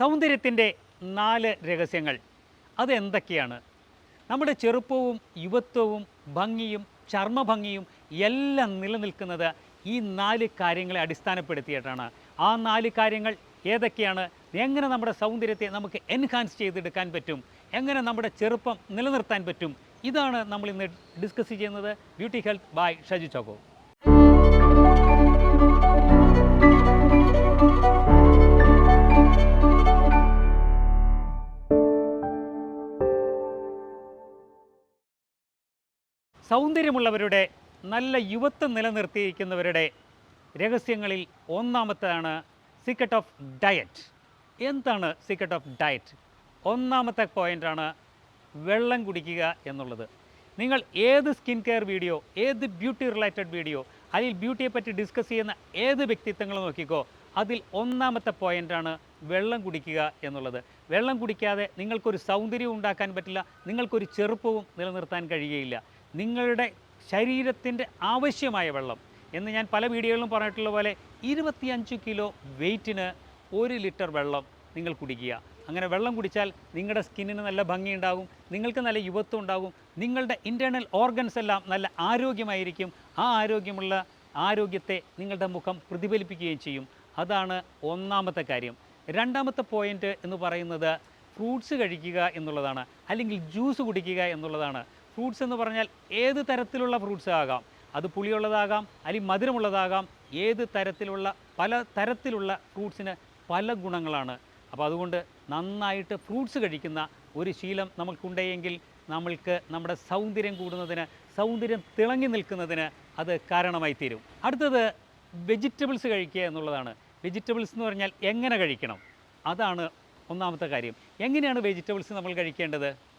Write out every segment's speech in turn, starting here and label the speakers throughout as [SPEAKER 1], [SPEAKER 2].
[SPEAKER 1] സൗന്ദര്യത്തിന്റെ നാല് രഹസ്യങ്ങൾ. അതെന്തൊക്കെയാണ്? നമ്മുടെ ചെറുപ്പവും യുവത്വവും ഭംഗിയും ചർമ്മഭംഗിയും എല്ലാം നിലനിൽക്കുന്നത് ഈ നാല് കാര്യങ്ങളെ അടിസ്ഥാനപ്പെടുത്തിയിട്ടാണ്. ആ നാല് കാര്യങ്ങൾ ഏതൊക്കെയാണ്? എങ്ങനെ നമ്മുടെ സൗന്ദര്യത്തെ നമുക്ക് എൻഹാൻസ് ചെയ്തെടുക്കാൻ പറ്റും? എങ്ങനെ നമ്മുടെ ചെറുപ്പം നിലനിർത്താൻ പറ്റും? ഇതാണ് നമ്മൾ ഇന്ന് ഡിസ്കസ് ചെയ്യുന്നത്. Beauty health by Shaju Chacko. സൗന്ദര്യമുള്ളവരുടെ നല്ല യുവത്വം നിലനിർത്തിയിരിക്കുന്നവരുടെ രഹസ്യങ്ങളിൽ ഒന്നാമത്തേതാണ് സീക്രട്ട് ഓഫ് ഡയറ്റ് എന്താണ് സീക്രട്ട് ഓഫ് ഡയറ്റ് ഒന്നാമത്തെ പോയിന്റാണ് വെള്ളം കുടിക്കുക എന്നുള്ളത്. നിങ്ങൾ ഏത് സ്കിൻ കെയർ വീഡിയോ ഏത് ബ്യൂട്ടി റിലേറ്റഡ് വീഡിയോ അതിൽ ബ്യൂട്ടിയെ പറ്റി ഡിസ്കസ് ചെയ്യുന്ന ഏത് വ്യക്തിത്വങ്ങൾ നോക്കിക്കോ അതിൽ ഒന്നാമത്തെ പോയിന്റാണ് വെള്ളം കുടിക്കുക എന്നുള്ളത്. വെള്ളം കുടിക്കാതെ നിങ്ങൾക്കൊരു സൗന്ദര്യം ഉണ്ടാക്കാൻ പറ്റില്ല നിങ്ങൾക്കൊരു ചെറുപ്പവും നിലനിർത്താൻ കഴിയുകയില്ല. നിങ്ങളുടെ ശരീരത്തിന്റെ ആവശ്യമായ വെള്ളം. എന്ന് ഞാൻ പല വീഡിയോകളിലും പറഞ്ഞിട്ടുള്ള പോലെ ഇരുപത്തിയഞ്ച് കിലോ വെയിറ്റിന് ഒരു ലിറ്റർ വെള്ളം നിങ്ങൾ കുടിക്കുക. അങ്ങനെ വെള്ളം കുടിച്ചാൽ നിങ്ങളുടെ സ്കിന്നിന് നല്ല ഭംഗിയുണ്ടാകും നിങ്ങൾക്ക് നല്ല യുവത്വം ഉണ്ടാകും നിങ്ങളുടെ ഇന്റേർണൽ ഓർഗൻസ് എല്ലാം നല്ല ആരോഗ്യമായിരിക്കും. ആ ആരോഗ്യമുള്ള ആരോഗ്യത്തെ നിങ്ങളുടെ മുഖം പ്രതിഫലിപ്പിക്കുകയും ചെയ്യും. അതാണ് ഒന്നാമത്തെ കാര്യം. രണ്ടാമത്തെ പോയിന്റ് എന്ന് പറയുന്നത് ഫ്രൂട്ട്സ് കഴിക്കുക എന്നുള്ളതാണ് അല്ലെങ്കിൽ ജ്യൂസ് കുടിക്കുക എന്നുള്ളതാണ്. ഫ്രൂട്ട്സ് എന്ന് പറഞ്ഞാൽ ഏത് തരത്തിലുള്ള ഫ്രൂട്ട്സ് ആകാം? അത് പുളിയുള്ളതാകാം അല്ലെങ്കിൽ മധുരമുള്ളതാകാം ഏത് തരത്തിലുള്ള പല തരത്തിലുള്ള ഫ്രൂട്ട്സിന് പല ഗുണങ്ങളാണ്. അപ്പോൾ അതുകൊണ്ട് നന്നായിട്ട് ഫ്രൂട്ട്സ് കഴിക്കുന്ന ഒരു ശീലം നമുക്കുണ്ടെങ്കിൽ നമ്മൾക്ക് നമ്മുടെ സൗന്ദര്യം കൂടുന്നതിന് സൗന്ദര്യം തിളങ്ങി നിൽക്കുന്നതിന് അത് കാരണമായി തീരും. അടുത്തത് വെജിറ്റബിൾസ് കഴിക്കുക എന്നുള്ളതാണ്. വെജിറ്റബിൾസ് എന്ന് പറഞ്ഞാൽ എങ്ങനെ കഴിക്കണം? അതാണ് ഒന്നാമത്തെ കാര്യം. എങ്ങനെയാണ് വെജിറ്റബിൾസ് നമ്മൾ കഴിക്കേണ്ടത്?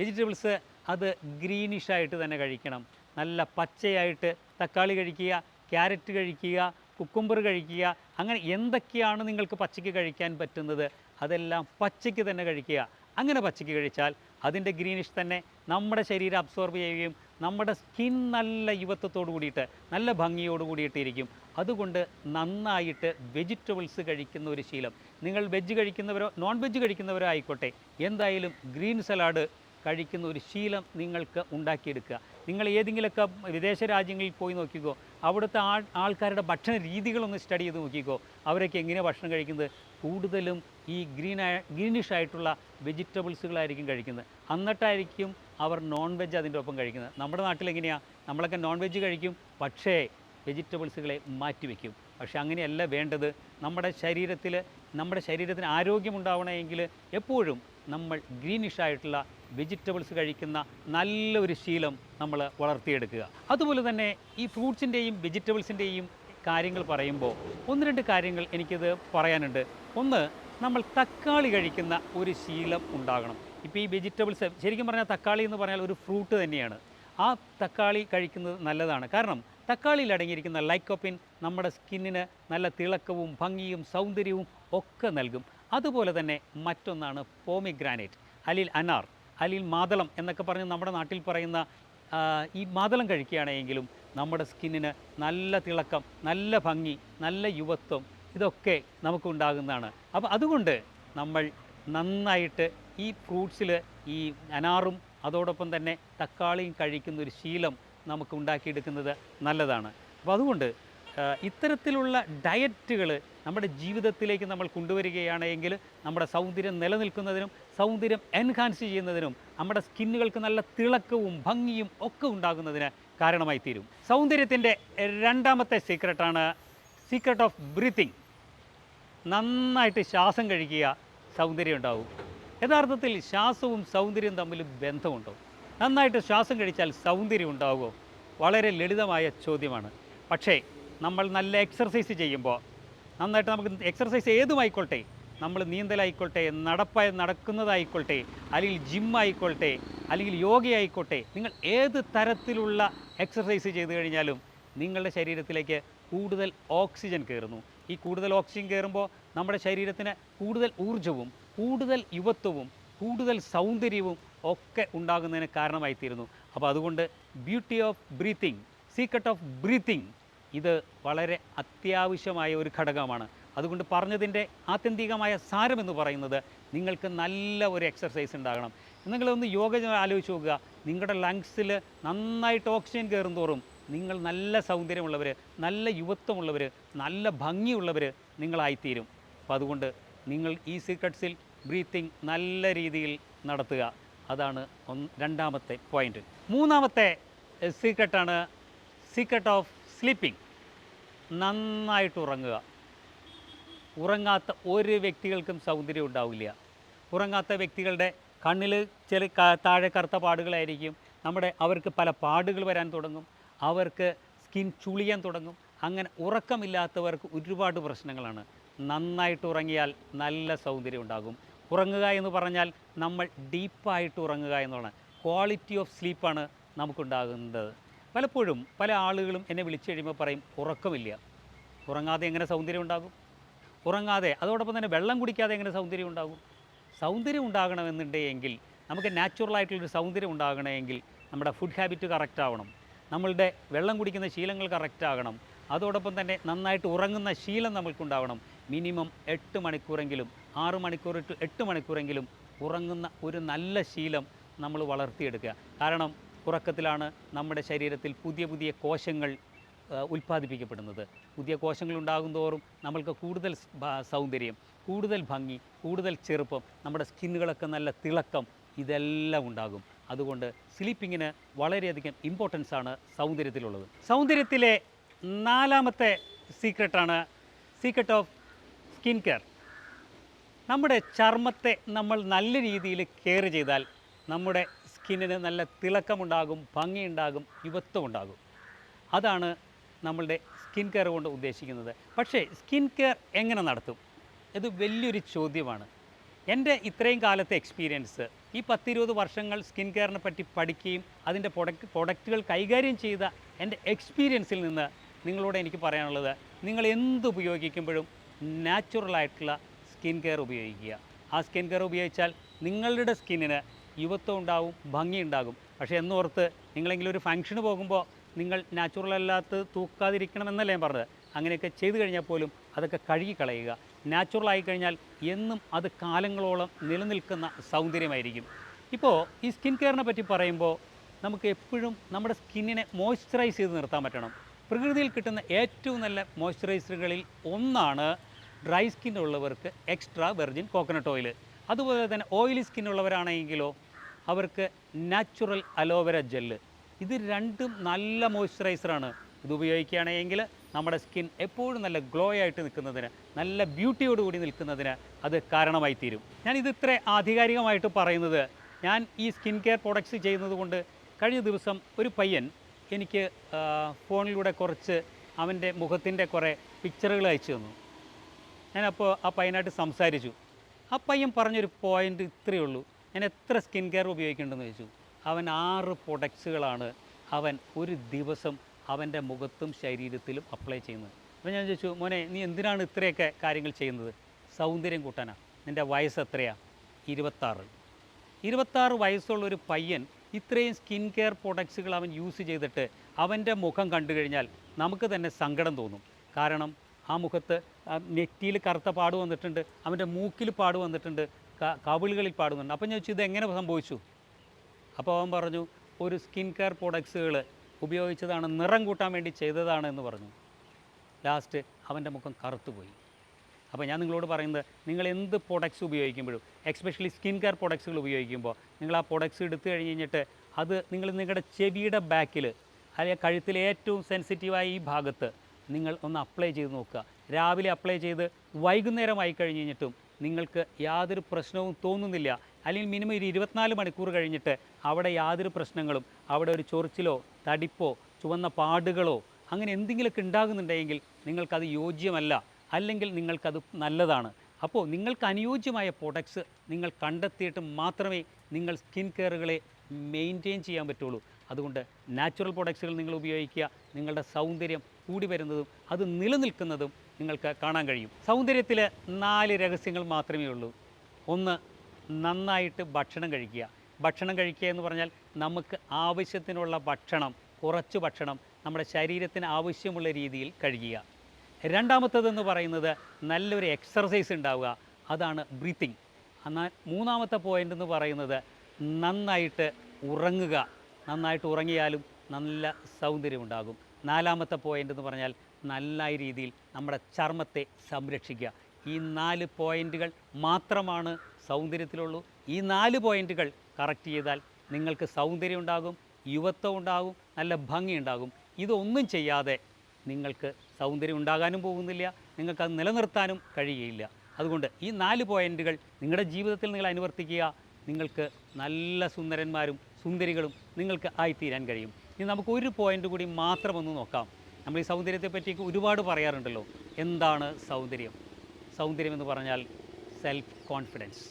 [SPEAKER 1] വെജിറ്റബിൾസ് അത് ഗ്രീനിഷായിട്ട് തന്നെ കഴിക്കണം. നല്ല പച്ചയായിട്ട് തക്കാളി കഴിക്കുക ക്യാരറ്റ് കഴിക്കുക കുക്കുംബർ കഴിക്കുക അങ്ങനെ എന്തൊക്കെയാണ് നിങ്ങൾക്ക് പച്ചയ്ക്ക് കഴിക്കാൻ പറ്റുന്നത് അതെല്ലാം പച്ചയ്ക്ക് തന്നെ കഴിക്കുക. അങ്ങനെ പച്ചയ്ക്ക് കഴിച്ചാൽ അതിന്റെ ഗ്രീനിഷ് തന്നെ നമ്മുടെ ശരീരം അബ്സോർബ് ചെയ്യുകയും നമ്മുടെ സ്കിൻ നല്ല യുവത്വത്തോട് കൂടിയിട്ട് നല്ല ഭംഗിയോട് കൂടിയിട്ടിരിക്കും അതുകൊണ്ട് നന്നായിട്ട് വെജിറ്റബിൾസ് കഴിക്കുന്ന ഒരു ശീലം. നിങ്ങൾ വെജ് കഴിക്കുന്നവരോ നോൺ വെജ് കഴിക്കുന്നവരോ ആയിക്കോട്ടെ. എന്തായാലും ഗ്രീൻ സലാഡ് കഴിക്കുന്ന ഒരു ശീലം നിങ്ങൾക്ക് ഉണ്ടാക്കിയെടുക്കുക. നിങ്ങൾ ഏതെങ്കിലുമൊക്കെ വിദേശ രാജ്യങ്ങളിൽ പോയി നോക്കിക്കോ അവിടുത്തെ ആൾ ആൾക്കാരുടെ ഭക്ഷണ രീതികളൊന്ന് സ്റ്റഡി ചെയ്ത് നോക്കിക്കോ അവരൊക്കെ എങ്ങനെയാണ് ഭക്ഷണം കഴിക്കുന്നത്? കൂടുതലും ഈ ഗ്രീൻ ഗ്രീനിഷ് ആയിട്ടുള്ള വെജിറ്റബിൾസുകളായിരിക്കും കഴിക്കുന്നത്. എന്നിട്ടായിരിക്കും അവർ നോൺ വെജ് അതിന്റെ ഒപ്പം കഴിക്കുന്നത്. നമ്മുടെ നാട്ടിൽ എങ്ങനെയാണ് നമ്മളൊക്കെ നോൺ വെജ് കഴിക്കും പക്ഷേ വെജിറ്റബിൾസുകളെ മാറ്റിവെക്കും പക്ഷേ അങ്ങനെയല്ല വേണ്ടത്. നമ്മുടെ ശരീരത്തിൽ നമ്മുടെ ശരീരത്തിന് ആരോഗ്യമുണ്ടാവണമെങ്കിൽ എപ്പോഴും നമ്മൾ ഗ്രീനിഷ് ആയിട്ടുള്ള വെജിറ്റബിൾസ് കഴിക്കുന്ന നല്ലൊരു ശീലം നമ്മൾ വളർത്തിയെടുക്കുക. അതുപോലെ തന്നെ ഈ ഫ്രൂട്ട്സിന്റെയും വെജിറ്റബിൾസിന്റെയും കാര്യങ്ങൾ പറയുമ്പോൾ ഒന്ന് രണ്ട് കാര്യങ്ങൾ എനിക്കിത് പറയാനുണ്ട്. ഒന്ന് നമ്മൾ തക്കാളി കഴിക്കുന്ന ഒരു ശീലം ഉണ്ടാകണം. ഇപ്പോൾ ഈ വെജിറ്റബിൾസ് ശരിക്കും പറഞ്ഞാൽ തക്കാളി എന്ന് പറഞ്ഞാൽ ഒരു ഫ്രൂട്ട് തന്നെയാണ്. ആ തക്കാളി കഴിക്കുന്നത് നല്ലതാണ്. കാരണം തക്കാളിയിൽ അടങ്ങിയിരിക്കുന്ന ലൈക്കോപ്പിൻ നമ്മുടെ സ്കിന്നിന് നല്ല തിളക്കവും ഭംഗിയും സൗന്ദര്യവും ഒക്കെ നൽകും. അതുപോലെ തന്നെ മറ്റൊന്നാണ് പോമിഗ്രാനൈറ്റ് അലിൽ അനാർ അലിൽ മാതളം എന്നൊക്കെ പറഞ്ഞ് നമ്മുടെ നാട്ടിൽ പറയുന്ന ഈ മാതളം കഴിക്കുകയാണെങ്കിലും നമ്മുടെ സ്കിന്നിന് നല്ല തിളക്കം നല്ല ഭംഗി നല്ല യുവത്വം ഇതൊക്കെ നമുക്കുണ്ടാകുന്നതാണ്. അപ്പോൾ അതുകൊണ്ട് നമ്മൾ നന്നായിട്ട് ഈ ഫ്രൂട്ട്സിൽ ഈ അനാറും അതോടൊപ്പം തന്നെ തക്കാളിയും കഴിക്കുന്ന ഒരു ശീലം നമുക്ക് ഉണ്ടാക്കിയെടുക്കുന്നത് നല്ലതാണ്. അപ്പോൾ അതുകൊണ്ട് ഇത്തരത്തിലുള്ള ഡയറ്റുകൾ നമ്മുടെ ജീവിതത്തിലേക്ക് നമ്മൾ കൊണ്ടുവരികയാണെങ്കിൽ നമ്മുടെ സൗന്ദര്യം നിലനിൽക്കുന്നതിനും സൗന്ദര്യം എൻഹാൻസ് ചെയ്യുന്നതിനും നമ്മുടെ സ്കിന്നുകൾക്ക് നല്ല തിളക്കവും ഭംഗിയും ഒക്കെ ഉണ്ടാകുന്നതിന് കാരണമായി തീരും. സൗന്ദര്യത്തിന്റെ രണ്ടാമത്തെ സീക്രട്ടാണ് സീക്രട്ട് ഓഫ് ബ്രീത്തിങ്. നന്നായിട്ട് ശ്വാസം കഴിക്കുക സൗന്ദര്യം ഉണ്ടാവും. യഥാർത്ഥത്തിൽ ശ്വാസവും സൗന്ദര്യവും തമ്മിൽ ബന്ധമുണ്ടോ? നന്നായിട്ട് ശ്വാസം കഴിച്ചാൽ സൗന്ദര്യം ഉണ്ടാവുമോ? വളരെ ലളിതമായ ചോദ്യമാണ്. പക്ഷേ നമ്മൾ നല്ല എക്സർസൈസ് ചെയ്യുമ്പോൾ നന്നായിട്ട് നമുക്ക് എക്സർസൈസ് ഏതുമായിക്കോട്ടെ നമ്മൾ നീന്തലായിക്കോട്ടെ നടപ്പ നടക്കുന്നതായിക്കോട്ടെ അല്ലെങ്കിൽ ജിം ആയിക്കോട്ടെ അല്ലെങ്കിൽ യോഗയായിക്കോട്ടെ നിങ്ങൾ ഏത് തരത്തിലുള്ള എക്സർസൈസ് ചെയ്തു കഴിഞ്ഞാലും നിങ്ങളുടെ ശരീരത്തിലേക്ക് കൂടുതൽ ഓക്സിജൻ കയറുന്നു. ഈ കൂടുതൽ ഓക്സിജൻ കയറുമ്പോൾ നമ്മുടെ ശരീരത്തിന് കൂടുതൽ ഊർജവും കൂടുതൽ യുവത്വവും കൂടുതൽ സൗന്ദര്യവും ഒക്കെ ഉണ്ടാകുന്നതിന് കാരണമായിത്തീരുന്നു. അപ്പോൾ അതുകൊണ്ട് beauty of breathing secret of breathing ഇത് വളരെ അത്യാവശ്യമായ ഒരു ഘടകമാണ്. അതുകൊണ്ട് പറഞ്ഞതിന്റെ ആത്യന്തികമായ സാരമെന്ന് പറയുന്നത് നിങ്ങൾക്ക് നല്ല ഒരു എക്സർസൈസ് ഉണ്ടാകണം. നിങ്ങളൊന്ന് യോഗ ആലോചിച്ച് നോക്കുക. നിങ്ങളുടെ ലങ്സിൽ നന്നായിട്ട് ഓക്സിജൻ കയറും തോറും നിങ്ങൾ നല്ല സൗന്ദര്യമുള്ളവർ നല്ല യുവത്വമുള്ളവർ നല്ല ഭംഗിയുള്ളവർ നിങ്ങളായിത്തീരും. അപ്പോൾ അതുകൊണ്ട് നിങ്ങൾ ഈ സീക്രട്സിൽ ബ്രീത്തിങ് നല്ല രീതിയിൽ നടത്തുക. അതാണ് രണ്ടാമത്തെ പോയിന്റ് മൂന്നാമത്തെ സീക്രട്ടാണ് സീക്രട്ട് ഓഫ് സ്ലീപ്പിംഗ് നന്നായിട്ട് ഉറങ്ങുക. ഉറങ്ങാത്ത ഒരു വ്യക്തികൾക്കും സൗന്ദര്യം ഉണ്ടാവില്ല. ഉറങ്ങാത്ത വ്യക്തികളുടെ കണ്ണിൽ ചില താഴെ കറുത്ത പാടുകളായിരിക്കും. നമ്മുടെ അവർക്ക് പല പാടുകൾ വരാൻ തുടങ്ങും. അവർക്ക് സ്കിൻ ചുളിയാൻ തുടങ്ങും. അങ്ങനെ ഉറക്കമില്ലാത്തവർക്ക് ഒരുപാട് പ്രശ്നങ്ങളാണ്. നന്നായിട്ട് ഉറങ്ങിയാൽ നല്ല സൗന്ദര്യം ഉണ്ടാകും. ഉറങ്ങുക എന്ന് പറഞ്ഞാൽ നമ്മൾ ഡീപ്പായിട്ട് ഉറങ്ങുക എന്നുള്ളതാണ് ക്വാളിറ്റി ഓഫ് സ്ലീപ്പാണ് നമുക്കുണ്ടാകുന്നത്. പലപ്പോഴും പല ആളുകളും എന്നെ വിളിച്ചു കഴിയുമ്പോൾ പറയും ഉറക്കമില്ല. ഉറങ്ങാതെ എങ്ങനെ സൗന്ദര്യം ഉണ്ടാകും? ഉറങ്ങാതെ അതോടൊപ്പം തന്നെ വെള്ളം കുടിക്കാതെ എങ്ങനെ സൗന്ദര്യം ഉണ്ടാകും? സൗന്ദര്യം ഉണ്ടാകണമെന്നുണ്ടെങ്കിൽ നമുക്ക് നാച്ചുറലായിട്ടുള്ളൊരു സൗന്ദര്യം ഉണ്ടാകണമെങ്കിൽ നമ്മുടെ ഫുഡ് ഹാബിറ്റ് കറക്റ്റ് ആവണം. നമ്മളുടെ വെള്ളം കുടിക്കുന്ന ശീലങ്ങൾ കറക്റ്റ് ആകണം. അതോടൊപ്പം തന്നെ നന്നായിട്ട് ഉറങ്ങുന്ന ശീലം നമ്മൾക്കുണ്ടാവണം. മിനിമം എട്ട് മണിക്കൂറെങ്കിലും ആറ് മണിക്കൂർ ടു എട്ട് മണിക്കൂറെങ്കിലും ഉറങ്ങുന്ന ഒരു നല്ല ശീലം നമ്മൾ വളർത്തിയെടുക്കുക. കാരണം ഉറക്കത്തിലാണ് നമ്മുടെ ശരീരത്തിൽ പുതിയ പുതിയ കോശങ്ങൾ ഉൽപ്പാദിപ്പിക്കപ്പെടുന്നത്. പുതിയ കോശങ്ങൾ ഉണ്ടാകും തോറും നമ്മൾക്ക് കൂടുതൽ സൗന്ദര്യം കൂടുതൽ ഭംഗി കൂടുതൽ ചെറുപ്പം നമ്മുടെ സ്കിന്നുകളൊക്കെ നല്ല തിളക്കം ഇതെല്ലാം ഉണ്ടാകും. അതുകൊണ്ട് സ്ലീപ്പിങ്ങിന് വളരെയധികം ഇമ്പോർട്ടൻസ് ആണ് സൗന്ദര്യത്തിലുള്ളത്. സൗന്ദര്യത്തിലെ നാലാമത്തെ സീക്രട്ടാണ് സീക്രട്ട് ഓഫ് സ്കിൻ കെയർ. നമ്മുടെ ചർമ്മത്തെ നമ്മൾ നല്ല രീതിയിൽ കെയർ ചെയ്താൽ നമ്മുടെ സ്കിന്നിന് നല്ല തിളക്കമുണ്ടാകും ഭംഗിയുണ്ടാകും യുവത്വം ഉണ്ടാകും അതാണ് നമ്മളുടെ സ്കിൻ കെയർ കൊണ്ട് ഉദ്ദേശിക്കുന്നത്. പക്ഷേ സ്കിൻ കെയർ എങ്ങനെ നടത്തും? ഇത് വലിയൊരു ചോദ്യമാണ്. എന്റെ ഇത്രയും കാലത്തെ എക്സ്പീരിയൻസ് ഈ പത്തിരുപത് വർഷങ്ങൾ സ്കിൻ കെയറിനെ പറ്റി പഠിക്കുകയും അതിന്റെ പ്രൊഡക്റ്റ് പ്രൊഡക്റ്റുകൾ കൈകാര്യം ചെയ്ത എന്റെ എക്സ്പീരിയൻസിൽ നിന്ന് നിങ്ങളോട് എനിക്ക് പറയാനുള്ളത് നിങ്ങൾ എന്ത് ഉപയോഗിക്കുമ്പോഴും നാച്ചുറലായിട്ടുള്ള സ്കിൻ കെയർ ഉപയോഗിക്കുക. ആ സ്കിൻ കെയർ ഉപയോഗിച്ചാൽ നിങ്ങളുടെ സ്കിന്നിന് യുവത്വം ഉണ്ടാവും ഭംഗി ഉണ്ടാകും. പക്ഷേ എന്നോർത്ത് നിങ്ങളെങ്കിലും ഒരു ഫംഗ്ഷന് പോകുമ്പോൾ നിങ്ങൾ നാച്ചുറൽ അല്ലാത്ത തൂക്കാതിരിക്കണമെന്നല്ല ഞാൻ പറഞ്ഞത്? അങ്ങനെയൊക്കെ ചെയ്തു കഴിഞ്ഞാൽ പോലും അതൊക്കെ കഴുകി കളയുക നാച്ചുറൽ ആയി കഴിഞ്ഞാൽ എന്നും അത് കാലങ്ങളോളം നിലനിൽക്കുന്ന സൗന്ദര്യമായിരിക്കും. ഇപ്പോൾ ഈ സ്കിൻ കെയറിനെ പറ്റി പറയുമ്പോൾ നമുക്ക് എപ്പോഴും നമ്മുടെ സ്കിന്നിനെ മോയ്സ്ചറൈസ് ചെയ്ത് നിർത്താൻ പറ്റണം. പ്രകൃതിയിൽ കിട്ടുന്ന ഏറ്റവും നല്ല മോയ്സ്ചറൈസറുകളിൽ ഒന്നാണ് ഡ്രൈ സ്കിൻ ഉള്ളവർക്ക് എക്സ്ട്രാ വെർജിൻ കോക്കനട്ട് ഓയിൽ അതുപോലെ തന്നെ ഓയിലി സ്കിൻ ഉള്ളവരാണെങ്കിലോ അവർക്ക് നാച്ചുറൽ അലോവേര ജെല്ല്. ഇത് രണ്ടും നല്ല മോയ്സ്ചറൈസറാണ്. ഇത് ഉപയോഗിക്കുകയാണെങ്കിൽ നമ്മുടെ സ്കിൻ എപ്പോഴും നല്ല ഗ്ലോ ആയിട്ട് നിൽക്കുന്നതിന് നല്ല ബ്യൂട്ടിയോട് കൂടി നിൽക്കുന്നതിന് അത് കാരണമായി തീരും. ഞാൻ ഇത് ഇത്ര ആധികാരികമായിട്ട് പറയുന്നത് ഞാൻ ഈ സ്കിൻ കെയർ പ്രൊഡക്ട്സ് ചെയ്യുന്നത് കൊണ്ട് കഴിഞ്ഞ ദിവസം ഒരു പയ്യൻ എനിക്ക് ഫോണിലൂടെ കുറച്ച് അവന്റെ മുഖത്തിന്റെ കുറേ പിക്ചറുകൾ അയച്ചു തന്നു. ഞാനപ്പോൾ ആ പയ്യനായിട്ട് സംസാരിച്ചു. ആ പയ്യൻ പറഞ്ഞൊരു പോയിന്റ് ഇത്രയേ ഉള്ളൂ. ഞാൻ എത്ര സ്കിൻ കെയർ ഉപയോഗിക്കേണ്ടെന്ന് ചോദിച്ചു. അവൻ ആറ് പ്രൊഡക്ട്സുകളാണ് അവൻ ഒരു ദിവസം അവന്റെ മുഖത്തും ശരീരത്തിലും അപ്ലൈ ചെയ്യുന്നത്. അപ്പോൾ ഞാൻ ചോദിച്ചു മോനെ നീ എന്തിനാണ് ഇത്രയൊക്കെ കാര്യങ്ങൾ ചെയ്യുന്നത്? സൗന്ദര്യം കൂട്ടാനാണ് നിന്റെ വയസ്സ് എത്രയാണ് ഇരുപത്താറ്. ഇരുപത്താറ് വയസ്സുള്ളൊരു പയ്യൻ ഇത്രയും സ്കിൻ കെയർ പ്രൊഡക്ട്സുകൾ അവൻ യൂസ് ചെയ്തിട്ട് അവന്റെ മുഖം കണ്ടു കഴിഞ്ഞാൽ നമുക്ക് തന്നെ സങ്കടം തോന്നും. കാരണം ആ മുഖത്ത് നെറ്റിയിൽ കറുത്ത പാട് വന്നിട്ടുണ്ട് അവന്റെ മൂക്കിൽ പാട് വന്നിട്ടുണ്ട് കവിളുകളിൽ പാടുന്നുണ്ട്. അപ്പം ഞാൻ ചോദിച്ചു ഇതെങ്ങനെ സംഭവിച്ചു? അപ്പോൾ അവൻ പറഞ്ഞു ഒരു സ്കിൻ കെയർ പ്രൊഡക്ട്സുകൾ ഉപയോഗിച്ചതാണ് നിറം കൂട്ടാൻ വേണ്ടി ചെയ്തതാണ് എന്ന് പറഞ്ഞു. ലാസ്റ്റ് അവന്റെ മുഖം കറുത്തുപോയി. അപ്പോൾ ഞാൻ നിങ്ങളോട് പറയുന്നത് നിങ്ങൾ എന്ത് പ്രൊഡക്ട്സ് ഉപയോഗിക്കുമ്പോഴും എക്സ്പെഷ്യലി സ്കിൻ കെയർ പ്രൊഡക്ട്സുകൾ ഉപയോഗിക്കുമ്പോൾ നിങ്ങൾ ആ പ്രൊഡക്ട്സ് എടുത്തു കഴിഞ്ഞ് കഴിഞ്ഞിട്ട് അത് നിങ്ങൾ നിങ്ങളുടെ ചെവിയുടെ ബാക്കിൽ അല്ലെങ്കിൽ കഴുത്തിലെ ഏറ്റവും സെൻസിറ്റീവായ ഈ ഭാഗത്ത് നിങ്ങൾ ഒന്ന് അപ്ലൈ ചെയ്ത് നോക്കുക. രാവിലെ അപ്ലൈ ചെയ്ത് വൈകുന്നേരമായി കഴിഞ്ഞ് കഴിഞ്ഞിട്ടും നിങ്ങൾക്ക് യാതൊരു പ്രശ്നവും തോന്നുന്നില്ല. അല്ലെങ്കിൽ മിനിമം ഒരു ഇരുപത്തിനാല് മണിക്കൂർ കഴിഞ്ഞിട്ട് അവിടെ യാതൊരു പ്രശ്നങ്ങളും അവിടെ ഒരു ചൊറിച്ചിലോ തടിപ്പോ ചുവന്ന പാടുകളോ അങ്ങനെ എന്തെങ്കിലുമൊക്കെ ഉണ്ടാകുന്നുണ്ടെങ്കിൽ നിങ്ങൾക്കത് യോജ്യമല്ല. അല്ലെങ്കിൽ നിങ്ങൾക്കത് നല്ലതാണ്. അപ്പോൾ നിങ്ങൾക്ക് അനുയോജ്യമായ പ്രൊഡക്ട്സ് നിങ്ങൾ കണ്ടെത്തിയിട്ട് മാത്രമേ നിങ്ങൾ സ്കിൻ കെയറുകളെ മെയിന്റെയിൻ ചെയ്യാൻ പറ്റുള്ളൂ. അതുകൊണ്ട് നാച്ചുറൽ പ്രൊഡക്ട്സുകൾ നിങ്ങൾ ഉപയോഗിക്കുക. നിങ്ങളുടെ സൗന്ദര്യം കൂടി വരുന്നതും അത് നിലനിൽക്കുന്നതും നിങ്ങൾക്ക് കാണാൻ കഴിയും. സൗന്ദര്യത്തിൽ നാല് രഹസ്യങ്ങൾ മാത്രമേ ഉള്ളൂ. ഒന്ന് നന്നായിട്ട് ഭക്ഷണം കഴിക്കുക. ഭക്ഷണം കഴിക്കുക എന്ന് പറഞ്ഞാൽ നമുക്ക് ആവശ്യത്തിനുള്ള ഭക്ഷണം കുറച്ച് ഭക്ഷണം നമ്മുടെ ശരീരത്തിന് ആവശ്യമുള്ള രീതിയിൽ കഴിക്കുക. രണ്ടാമത്തതെന്ന് പറയുന്നത് നല്ലൊരു എക്സർസൈസ് ഉണ്ടാവുക. അതാണ് ബ്രീത്തിങ് എന്നാൽ മൂന്നാമത്തെ പോയിന്റ് എന്ന് പറയുന്നത് നന്നായിട്ട് ഉറങ്ങുക. നന്നായിട്ട് ഉറങ്ങിയാലും നല്ല സൗന്ദര്യമുണ്ടാകും. നാലാമത്തെ പോയിന്റ് എന്ന് പറഞ്ഞാൽ നല്ല രീതിയിൽ നമ്മുടെ ചർമ്മത്തെ സംരക്ഷിക്കുക. ഈ നാല് പോയിന്റുകൾ മാത്രമാണ് സൗന്ദര്യത്തിലുള്ളൂ. ഈ നാല് പോയിന്റുകൾ കറക്റ്റ് ചെയ്താൽ നിങ്ങൾക്ക് സൗന്ദര്യം ഉണ്ടാകും യുവത്വം ഉണ്ടാകും നല്ല ഭംഗി ഉണ്ടാകും. ഇതൊന്നും ചെയ്യാതെ നിങ്ങൾക്ക് സൗന്ദര്യം ഉണ്ടാകാനും പോകുന്നില്ല നിങ്ങൾക്ക് അത് നിലനിർത്താനും കഴിയുകയില്ല. അതുകൊണ്ട് ഈ നാല് പോയിന്റുകൾ നിങ്ങളുടെ ജീവിതത്തിൽ നിങ്ങൾ അനുവർത്തിക്കുക. നിങ്ങൾക്ക് നല്ല സുന്ദരന്മാരും സുന്ദരികളും നിങ്ങൾക്ക് ആയിത്തീരാൻ കഴിയും. ഇനി നമുക്ക് ഒരു പോയിന്റ് കൂടി മാത്രമൊന്ന് നോക്കാം. നമ്മൾ ഈ സൗന്ദര്യത്തെ പറ്റി ഒരുപാട് പറയാറുണ്ടല്ലോ. എന്താണ് സൗന്ദര്യം? സൗന്ദര്യം എന്ന് പറഞ്ഞാൽ സെൽഫ് കോൺഫിഡൻസ്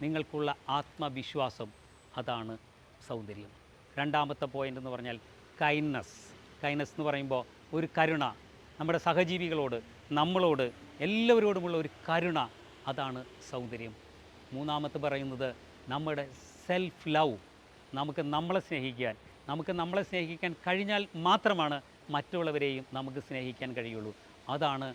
[SPEAKER 1] നിങ്ങൾക്കുള്ള ആത്മവിശ്വാസം അതാണ് സൗന്ദര്യം. രണ്ടാമത്തെ പോയിന്റ് എന്ന് പറഞ്ഞാൽ കൈൻഡ്നസ് കൈൻഡ്നസ് എന്ന് പറയുമ്പോൾ ഒരു കരുണ. നമ്മുടെ സഹജീവികളോട് നമ്മളോട് എല്ലാവരോടുമുള്ള ഒരു കരുണ അതാണ് സൗന്ദര്യം. മൂന്നാമത്തെ പറയുന്നത് നമ്മുടെ സെൽഫ് ലവ് നമുക്ക് നമ്മളെ സ്നേഹിക്കാൻ നമുക്ക് നമ്മളെ സ്നേഹിക്കാൻ കഴിഞ്ഞാൽ മാത്രമാണ് മറ്റുള്ളവരെയും നമുക്ക് സ്നേഹിക്കാൻ കഴിയുള്ളൂ. അതാണ്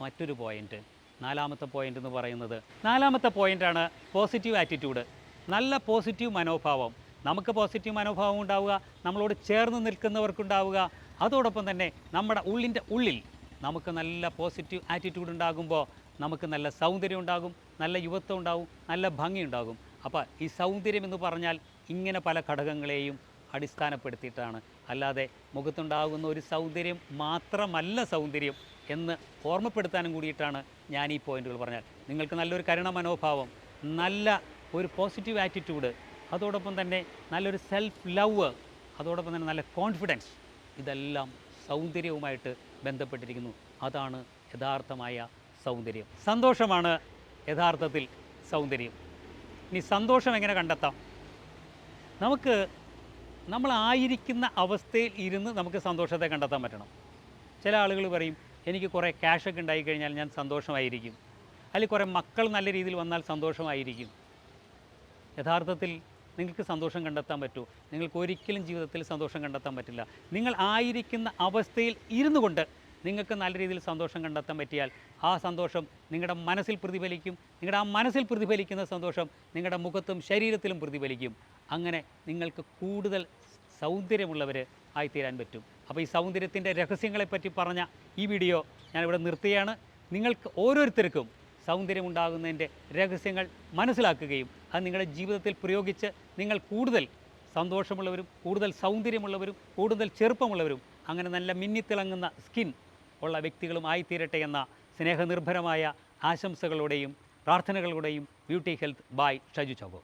[SPEAKER 1] മറ്റൊരു പോയിന്റ് നാലാമത്തെ പോയിന്റ് എന്ന് പറയുന്നത്. നാലാമത്തെ പോയിന്റാണ് പോസിറ്റീവ് ആറ്റിറ്റ്യൂഡ് നല്ല പോസിറ്റീവ് മനോഭാവം. നമുക്ക് പോസിറ്റീവ് മനോഭാവം ഉണ്ടാവുക നമ്മളോട് ചേർന്ന് നിൽക്കുന്നവർക്കുണ്ടാവുക. അതോടൊപ്പം തന്നെ നമ്മുടെ ഉള്ളിന്റെ ഉള്ളിൽ നമുക്ക് നല്ല പോസിറ്റീവ് ആറ്റിറ്റ്യൂഡ് ഉണ്ടാകുമ്പോൾ നമുക്ക് നല്ല സൗന്ദര്യം ഉണ്ടാകും നല്ല യുവത്വം ഉണ്ടാകും നല്ല ഭംഗി ഉണ്ടാകും. അപ്പോൾ ഈ സൗന്ദര്യം എന്ന് പറഞ്ഞാൽ ഇങ്ങനെ പല ഘടകങ്ങളെയും അടിസ്ഥാനപ്പെടുത്തിയിട്ടാണ്. അല്ലാതെ മുഖത്തുണ്ടാകുന്ന ഒരു സൗന്ദര്യം മാത്രമല്ല സൗന്ദര്യം എന്ന് ഓർമ്മപ്പെടുത്താനും കൂടിയിട്ടാണ് ഞാൻ ഈ പോയിന്റുകൾ പറഞ്ഞാൽ നിങ്ങൾക്ക് നല്ലൊരു കരുണ മനോഭാവം നല്ല ഒരു പോസിറ്റീവ് ആറ്റിറ്റ്യൂഡ് അതോടൊപ്പം തന്നെ നല്ലൊരു സെൽഫ് ലവ് അതോടൊപ്പം തന്നെ നല്ല കോൺഫിഡൻസ് ഇതെല്ലാം സൗന്ദര്യവുമായിട്ട് ബന്ധപ്പെട്ടിരിക്കുന്നു. അതാണ് യഥാർത്ഥമായ സൗന്ദര്യം. സന്തോഷമാണ് യഥാർത്ഥത്തിൽ സൗന്ദര്യം. ഇനി സന്തോഷം എങ്ങനെ കണ്ടെത്താം? നമുക്ക് നമ്മളായിരിക്കുന്ന അവസ്ഥയിൽ ഇരുന്ന് നമുക്ക് സന്തോഷത്തെ കണ്ടെത്താൻ പറ്റണം. ചില ആളുകൾ പറയും എനിക്ക് കുറേ ക്യാഷൊക്കെ ഉണ്ടായിക്കഴിഞ്ഞാൽ ഞാൻ സന്തോഷമായിരിക്കും. അല്ലെങ്കിൽ കുറേ മക്കൾ നല്ല രീതിയിൽ വന്നാൽ സന്തോഷമായിരിക്കും. യഥാർത്ഥത്തിൽ നിങ്ങൾക്ക് സന്തോഷം കണ്ടെത്താൻ പറ്റുമോ നിങ്ങൾക്ക് ഒരിക്കലും ജീവിതത്തിൽ സന്തോഷം കണ്ടെത്താൻ പറ്റില്ല. നിങ്ങൾ ആയിരിക്കുന്ന അവസ്ഥയിൽ ഇരുന്നു കൊണ്ട് നിങ്ങൾക്ക് നല്ല രീതിയിൽ സന്തോഷം കണ്ടെത്താൻ പറ്റിയാൽ ആ സന്തോഷം നിങ്ങളുടെ മനസ്സിൽ പ്രതിഫലിക്കും. നിങ്ങളുടെ ആ മനസ്സിൽ പ്രതിഫലിക്കുന്ന സന്തോഷം നിങ്ങളുടെ മുഖത്തും ശരീരത്തിലും പ്രതിഫലിക്കും. അങ്ങനെ നിങ്ങൾക്ക് കൂടുതൽ സൗന്ദര്യമുള്ളവർ ആയിത്തീരാൻ പറ്റും. അപ്പോൾ ഈ സൗന്ദര്യത്തിന്റെ രഹസ്യങ്ങളെപ്പറ്റി പറഞ്ഞ ഈ വീഡിയോ ഞാനിവിടെ നിർത്തുകയാണ്. നിങ്ങൾക്ക് ഓരോരുത്തർക്കും സൗന്ദര്യമുണ്ടാകുന്നതിന്റെ രഹസ്യങ്ങൾ മനസ്സിലാക്കുകയും അത് നിങ്ങളുടെ ജീവിതത്തിൽ പ്രയോഗിച്ച് നിങ്ങൾ കൂടുതൽ സന്തോഷമുള്ളവരും കൂടുതൽ സൗന്ദര്യമുള്ളവരും കൂടുതൽ ചെറുപ്പമുള്ളവരും അങ്ങനെ നല്ല മിന്നിത്തിളങ്ങുന്ന സ്കിൻ ഉള്ള വ്യക്തികളും ആയിത്തീരട്ടെ എന്ന സ്നേഹനിർഭരമായ ആശംസകളോടെയും പ്രാർത്ഥനകളുടെയും beauty health by Shaju Chacko